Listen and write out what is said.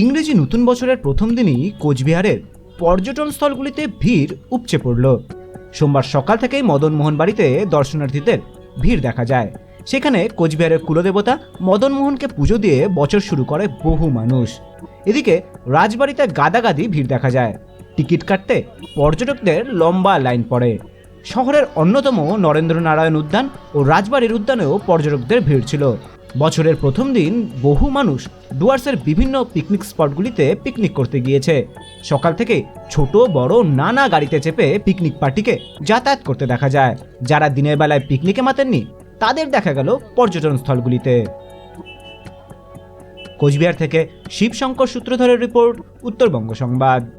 ইংরেজি নতুন বছরের প্রথম দিনই কোচবিহারের পর্যটন স্থলগুলিতে ভিড় উপচে পড়ল। সোমবার সকাল থেকেই মদনমোহন বাড়িতে দর্শনার্থীদের ভিড় দেখা যায়। সেখানে কোচবিহারের কুলদেবতা মদনমোহনকে পুজো দিয়ে বছর শুরু করে বহু মানুষ। এদিকে রাজবাড়িতে গাদাগাদি ভিড় দেখা যায়। টিকিট কাটতে পর্যটকদের লম্বা লাইন পড়ে। শহরের অন্যতম নরেন্দ্র নারায়ণ উদ্যান ও রাজবাড়ির উদ্যানেও পর্যটকদের ভিড় ছিল। বছরের প্রথম দিন বহু মানুষ ডুয়ার্সের বিভিন্ন পিকনিক স্পটগুলিতে পিকনিক করতে গিয়েছে। সকাল থেকে ছোট, বড় নানা গাড়িতে চেপে পিকনিক পার্টিকে যাতায়াত করতে দেখা যায়। যারা দিনের বেলায় পিকনিকে মাতেননি, তাদের দেখা গেল পর্যটন স্থলগুলিতে। কোচবিহার থেকে শিবশঙ্কর সূত্রধরের রিপোর্ট, উত্তরবঙ্গ সংবাদ।